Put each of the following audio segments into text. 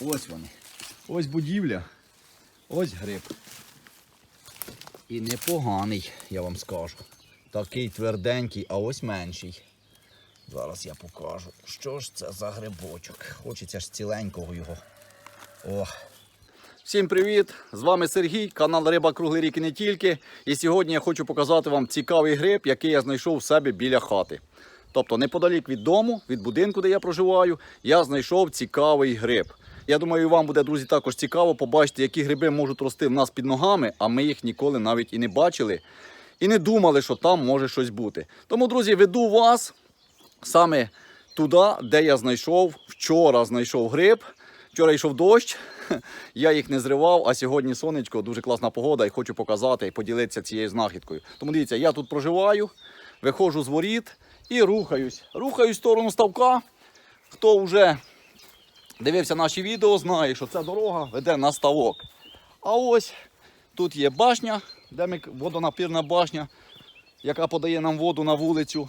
Ось вони. Ось будівля. Ось гриб. І непоганий, я вам скажу. Такий тверденький, а ось менший. Зараз я покажу, що ж це за грибочок. Хочеться ж ціленького його. О. Всім привіт! З вами Сергій, канал Риба Круглий рік і не тільки. І сьогодні я хочу показати вам цікавий гриб, який я знайшов в себе біля хати. Тобто, неподалік від дому, від будинку, де я проживаю, я знайшов цікавий гриб. Я думаю, вам буде, друзі, також цікаво побачити, які гриби можуть рости в нас під ногами, а ми їх ніколи навіть і не бачили. І не думали, що там може щось бути. Тому, друзі, веду вас саме туди, де я знайшов, вчора знайшов гриб. Вчора йшов дощ, я їх не зривав, а сьогодні сонечко, дуже класна погода, і хочу показати і поділитися цією знахідкою. Тому дивіться, я тут проживаю, виходжу з воріт і рухаюсь. Рухаюсь в сторону ставка. Хто вже дивився наші відео, знає, що ця дорога веде на ставок. А ось тут є башня, де ми водонапірна башня, яка подає нам воду на вулицю.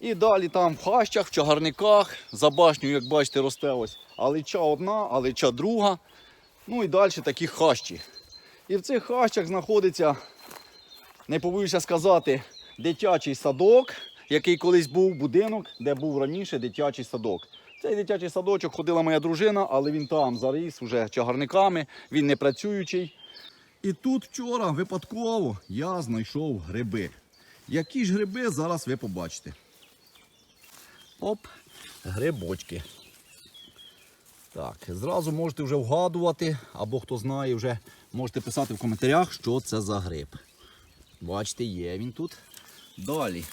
І далі там в хащах, в чагарниках, за башню, як бачите, росте ось алича одна, алича друга. Ну і далі такі хащі. І в цих хащах знаходиться, не побоюся сказати, дитячий садок, який колись був будинок, де був раніше дитячий садок. Цей дитячий садочок ходила моя дружина, але він там заріс уже чагарниками, він не працюючий. І тут вчора випадково я знайшов гриби. Які ж гриби зараз ви побачите? Оп, грибочки. Так, зразу можете вже вгадувати, або хто знає, вже можете писати в коментарях, що це за гриб. Бачите, є він тут. Далі.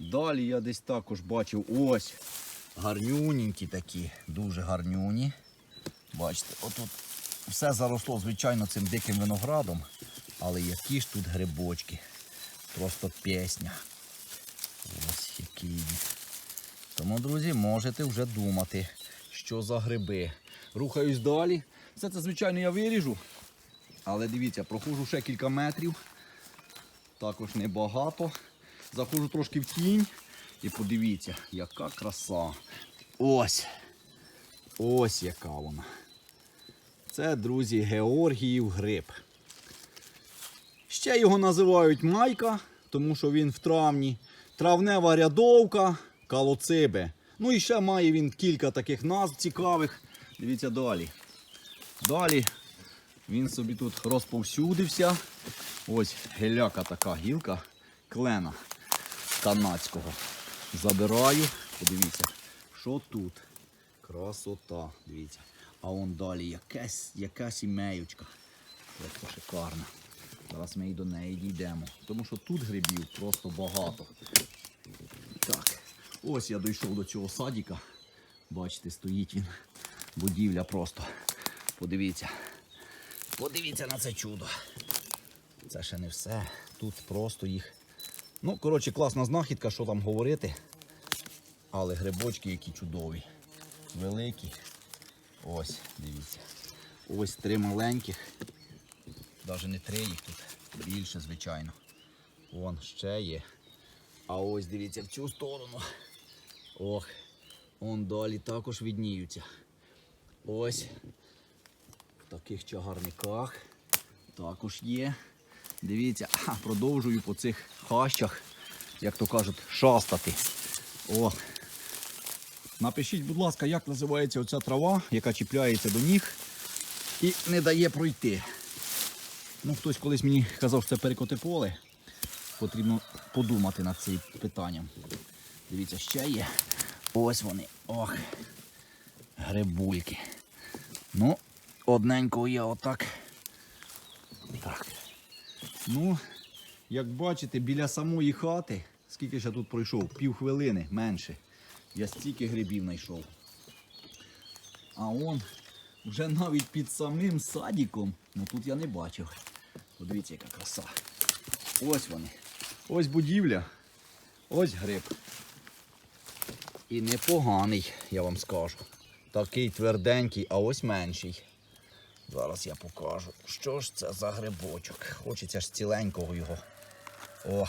Далі я десь також бачив ось гарнюненькі такі, дуже гарнюні. Бачите, отут все заросло, звичайно, цим диким виноградом. Але які ж тут грибочки. Просто пісня. Ось який. Тому, друзі, можете вже думати, що за гриби. Рухаюсь далі. Все це, звичайно, я виріжу. Але дивіться, проходжу ще кілька метрів. Також небагато. Заходжу трошки в тінь. І подивіться, яка краса. Ось. Ось яка вона. Це, друзі, Георгіїв гриб. Ще його називають майка, тому що він в травні. Травнева рядовка, калоцибе. Ну і ще має він кілька таких назв цікавих. Дивіться далі. Далі він собі тут розповсюдився. Ось геляка така гілка клена канадського. Забираю. Подивіться, що тут. Красота. Дивіться. А он далі якась, якась імеючка. Просто шикарна. Зараз ми і до неї дійдемо. Тому що тут грибів просто багато. Так, ось я дійшов до цього садика. Бачите, стоїть він. Будівля просто. Подивіться. Подивіться на це чудо. Це ще не все. Тут просто їх. Ну, коротше, класна знахідка, що там говорити. Але грибочки які чудові. Великі. Ось, дивіться. Ось три маленьких. Навіть не три їх тут. Більше, звичайно. Вон ще є. А ось дивіться в цю сторону. Ох, он далі також відніються. Ось в таких чагарниках також є. Дивіться, продовжую по цих хащах, як то кажуть, шастати. О. Напишіть, будь ласка, як називається оця трава, яка чіпляється до ніг і не дає пройти. Ну, хтось колись мені казав, що це перекоти поле. Потрібно подумати над цим питанням. Дивіться, ще є. Ось вони. Ох. Грибульки. Ну, одненького я отак. Так. Ну, як бачите, біля самої хати, скільки я тут пройшов, пів хвилини менше. Я стільки грибів знайшов. А он вже навіть під самим садиком, ну тут я не бачив. Подивіться, яка краса. Ось вони. Ось будівля. Ось гриб. І непоганий, я вам скажу. Такий тверденький, а ось менший. Зараз я покажу, що ж це за грибочок. Хочеться ж ціленького його. О.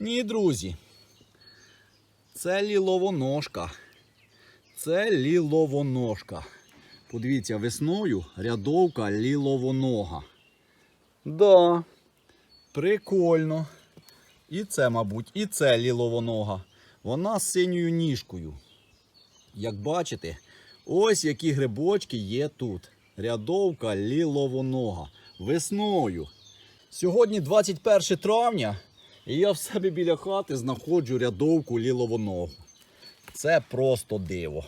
Ні, друзі. Це ліловоножка. Це ліловоножка. Подивіться, весною рядовка ліловонога. Да, прикольно. І це, мабуть, і це ліловонога. Вона з синьою ніжкою. Як бачите, ось які грибочки є тут. Рядовка ліловонога. Весною. Сьогодні 21 травня, і я в себе біля хати знаходжу рядовку ліловоногу. Це просто диво.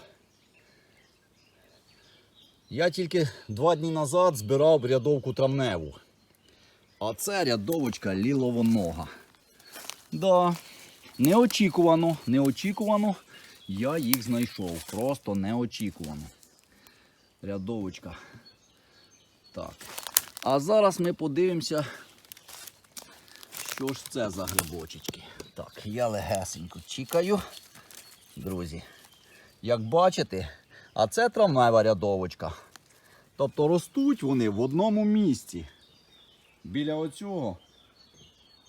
Я тільки два дні назад збирав рядовку травневу. А це рядовочка ліловонога. Да, неочікувано, неочікувано я їх знайшов. Просто неочікувано. Рядовочка. Так. А зараз ми подивимося, що ж це за грибочечки. Так, я легесенько чікаю. Друзі, як бачите, а це травнева рядовочка. Тобто ростуть вони в одному місці. Біля оцього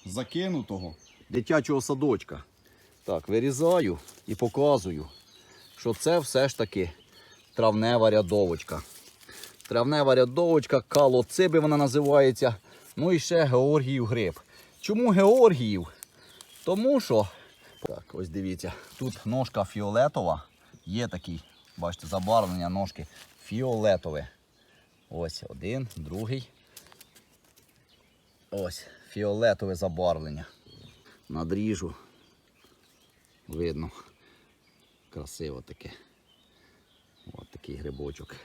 закинутого дитячого садочка. Так, вирізаю і показую, що це все ж таки травнева рядовочка. Травнева рядовочка, калоциби вона називається. Ну і ще Георгіїв гриб. Чому Георгіїв? Тому що, так, ось дивіться, тут ножка фіолетова. Є такий, бачите, забарвлення ножки фіолетове. Ось один, другий. Ось фіолетове забарвлення. Надріжу. Видно. Красиво таке. Ось такий грибочок.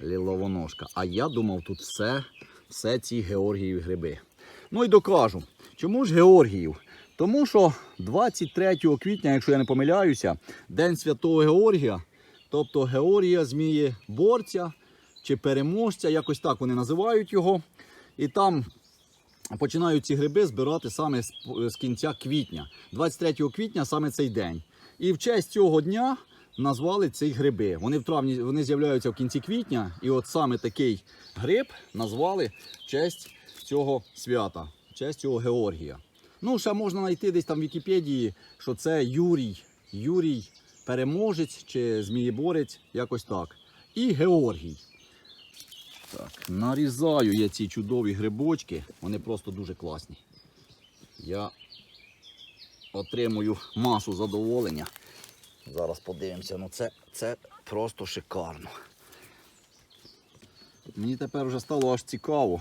Ліловоножка. А я думав, тут все, все ці Георгіїв гриби. Ну і докажу. Чому ж Георгіїв? Тому що 23 квітня, якщо я не помиляюся, День Святого Георгія, тобто Георгія змії борця чи переможця, якось так вони називають його. І там починають ці гриби збирати саме з, кінця квітня. 23 квітня саме цей день. І в честь цього дня назвали ці гриби. Вони в травні вони з'являються в кінці квітня, і от саме такий гриб назвали в честь цього свята, в честь цього Георгія. Ну, ще можна знайти десь там в Вікіпедії, що це Юрій, Юрій переможець чи змієборець, якось так. І Георгій. Так, нарізаю я ці чудові грибочки, вони просто дуже класні. Я отримую масу задоволення. Зараз подивимося, ну це, це просто шикарно. Мені тепер вже стало аж цікаво,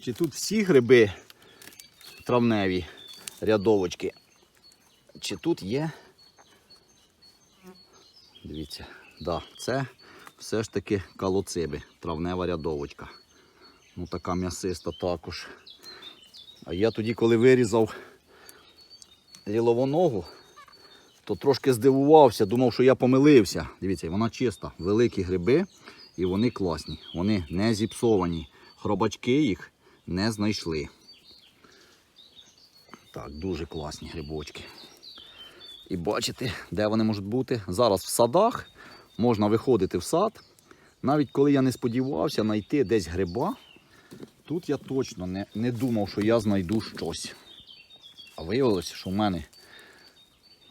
чи тут всі гриби травневі рядовочки, чи тут є. Дивіться, да, це все ж таки калоциби, травнева рядовочка. Ну така м'ясиста також. А я тоді, коли вирізав ліловоногу, то трошки здивувався, думав, що я помилився. Дивіться, вона чиста, великі гриби і вони класні. Вони не зіпсовані. Хробачки їх не знайшли. Так, дуже класні грибочки. І бачите, де вони можуть бути. Зараз в садах можна виходити в сад. Навіть коли я не сподівався знайти десь гриба, тут я точно не, не думав, що я знайду щось. А виявилося, що в мене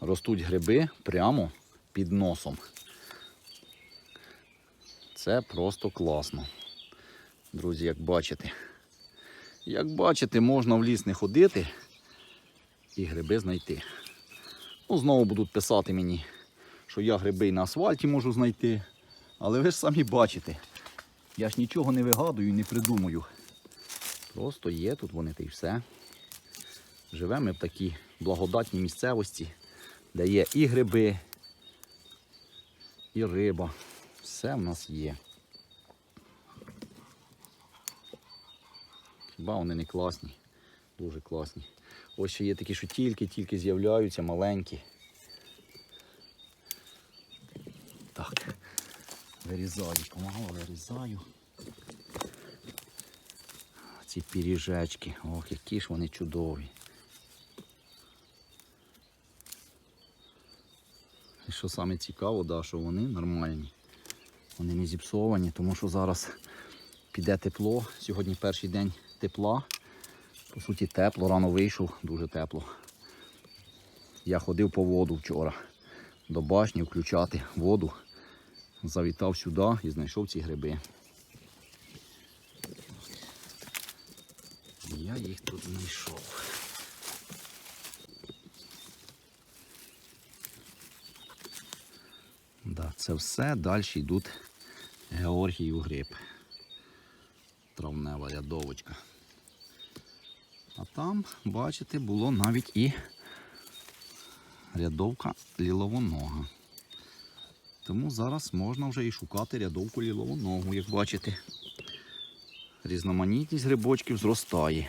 ростуть гриби прямо під носом. Це просто класно. Друзі, як бачите. Як бачите, можна в ліс не ходити і гриби знайти. Ну, знову будуть писати мені, що я гриби і на асфальті можу знайти. Але ви ж самі бачите, я ж нічого не вигадую і не придумую. Просто є тут вони та й все. Живемо ми в такій благодатній місцевості, де є і гриби, і риба. Все в нас є. Хіба вони не класні? Дуже класні. Ось ще є такі, що тільки-тільки з'являються маленькі. Так, вирізаю, помагало, вирізаю. Ці піріжечки, ох, які ж вони чудові. І що саме цікаво, да, що вони нормальні. Вони не зіпсовані, тому що зараз піде тепло. Сьогодні перший день тепла. По суті, тепло, рано вийшов, дуже тепло. Я ходив по воду вчора до башні включати воду. Завітав сюди і знайшов ці гриби. Я їх тут знайшов. Да, це все далі йдуть Георгію гриб. Травнева рядовочка. А там, бачите, було навіть і рядовка ліловонога. Тому зараз можна вже і шукати рядовку ліловоногу, як бачите. Різноманітність грибочків зростає.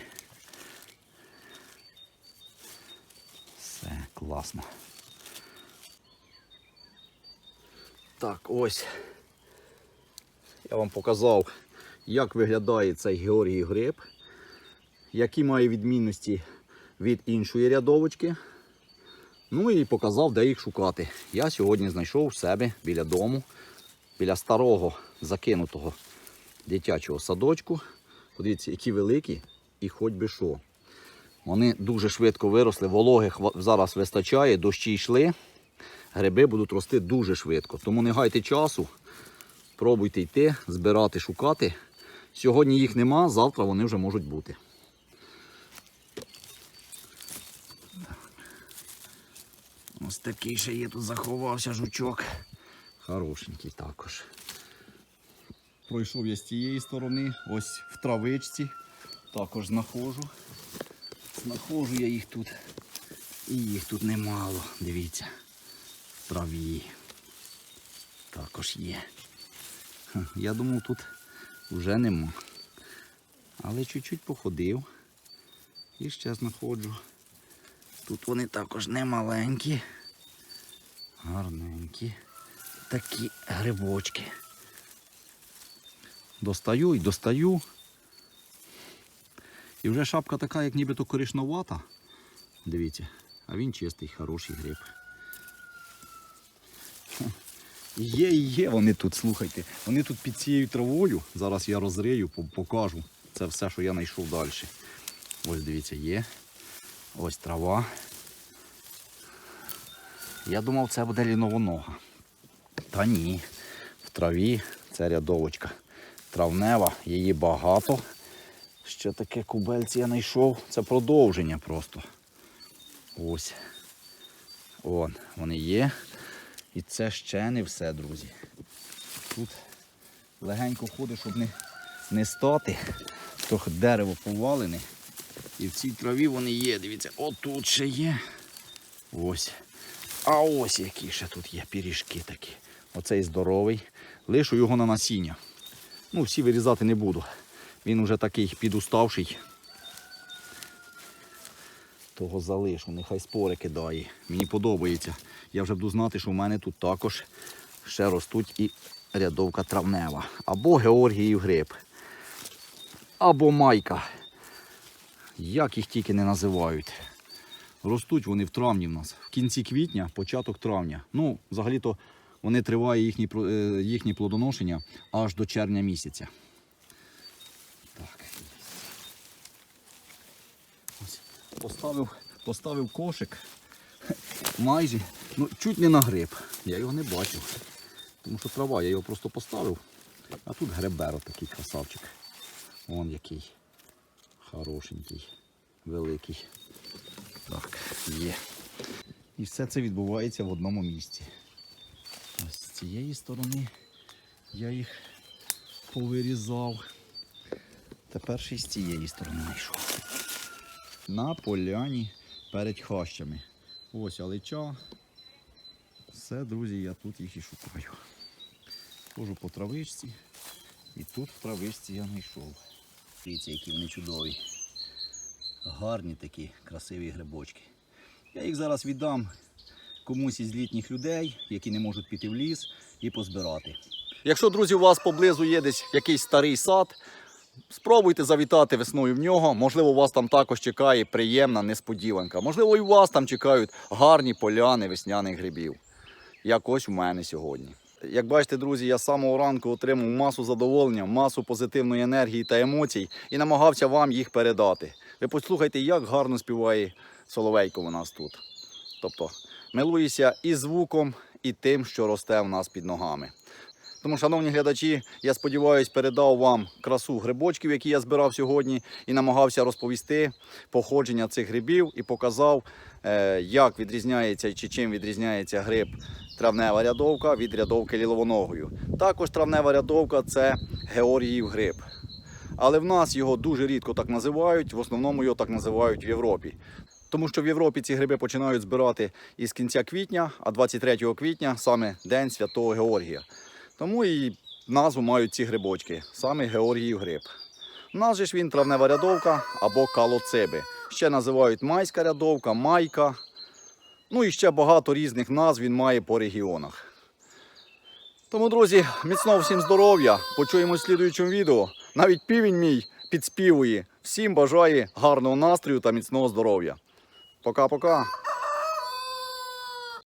Все класно. Так, ось. Я вам показав, як виглядає цей Георгій гриб, які має відмінності від іншої рядовочки. Ну і показав, де їх шукати. Я сьогодні знайшов в себе біля дому, біля старого закинутого дитячого садочку. Подивіться, які великі і хоч би що. Вони дуже швидко виросли, вологи зараз вистачає, дощі йшли. Гриби будуть рости дуже швидко. Тому не гайте часу, пробуйте йти, збирати, шукати. Сьогодні їх нема, завтра вони вже можуть бути. Ось такий ще є тут заховався жучок. Хорошенький також. Пройшов я з тієї сторони, ось в травичці. Також знаходжу. Знаходжу я їх тут. І їх тут немало. Дивіться. В траві. Також є. Я думав, тут вже нема. Але чуть-чуть походив. І ще знаходжу. Тут вони також не маленькі. Гарненькі. Такі грибочки. Достаю і достаю. І вже шапка така, як нібито корішновата. Дивіться, а він чистий, хороший гриб. Є є вони тут, слухайте. Вони тут під цією травою. Зараз я розрию, покажу. Це все, що я знайшов далі. Ось дивіться, є. Ось трава. Я думав, це буде ліновонога. Та ні. В траві це рядовочка. Травнева, її багато. Ще таке кубельці я знайшов. Це продовження просто. Ось. Вон, вони є. І це ще не все, друзі. Тут легенько ходиш, щоб не, не стати. Трохи дерево повалене. І в цій траві вони є. Дивіться, отут ще є. Ось. А ось які ще тут є пиріжки такі. Оцей здоровий. Лишу його на насіння. Ну, всі вирізати не буду. Він уже такий підуставший. Того залишу, нехай спори кидає. Мені подобається. Я вже буду знати, що в мене тут також ще ростуть і рядовка травнева. Або Георгіїв гриб. Або майка. Як їх тільки не називають. Ростуть вони в травні в нас. В кінці квітня, початок травня. Ну, взагалі-то вони триває їхні, е, їхнє плодоношення аж до червня місяця. Так. Ось поставив, поставив кошик. Майже, ну, чуть не на гриб. Я його не бачив. Тому що трава, я його просто поставив. А тут греберо такий красавчик. Вон який. Хорошенький, великий. Так, є. І все це відбувається в одному місці. Ось з цієї сторони я їх повирізав. Тепер ще з цієї сторони знайшов. На поляні перед хащами. Ось алича. Все, друзі, я тут їх і шукаю. Хожу по травичці. І тут в травичці я знайшов. Дивіться, які вони чудові. Гарні такі красиві грибочки. Я їх зараз віддам комусь із літніх людей, які не можуть піти в ліс і позбирати. Якщо, друзі, у вас поблизу є десь якийсь старий сад, спробуйте завітати весною в нього. Можливо, вас там також чекає приємна несподіванка. Можливо, і вас там чекають гарні поляни весняних грибів. Як ось у мене сьогодні. Як бачите, друзі, я з самого ранку отримав масу задоволення, масу позитивної енергії та емоцій і намагався вам їх передати. Ви послухайте, як гарно співає Соловейко у нас тут. Тобто, милуюся і звуком, і тим, що росте в нас під ногами. Тому, шановні глядачі, я сподіваюся, передав вам красу грибочків, які я збирав сьогодні, і намагався розповісти походження цих грибів і показав, е, як відрізняється чи чим відрізняється гриб травнева рядовка від рядовки ліловоногою. Також травнева рядовка це Георгіїв гриб. Але в нас його дуже рідко так називають, в основному його так називають в Європі. Тому що в Європі ці гриби починають збирати із кінця квітня, а 23 квітня саме День Святого Георгія. Тому і назву мають ці грибочки, саме Георгіїв гриб. У нас же ж він травнева рядовка або калоциби. Ще називають майська рядовка, майка. Ну і ще багато різних назв він має по регіонах. Тому, друзі, міцного всім здоров'я. Почуємось в слідуючому відео. Навіть півень мій підспівує. Всім бажає гарного настрою та міцного здоров'я. Пока-пока.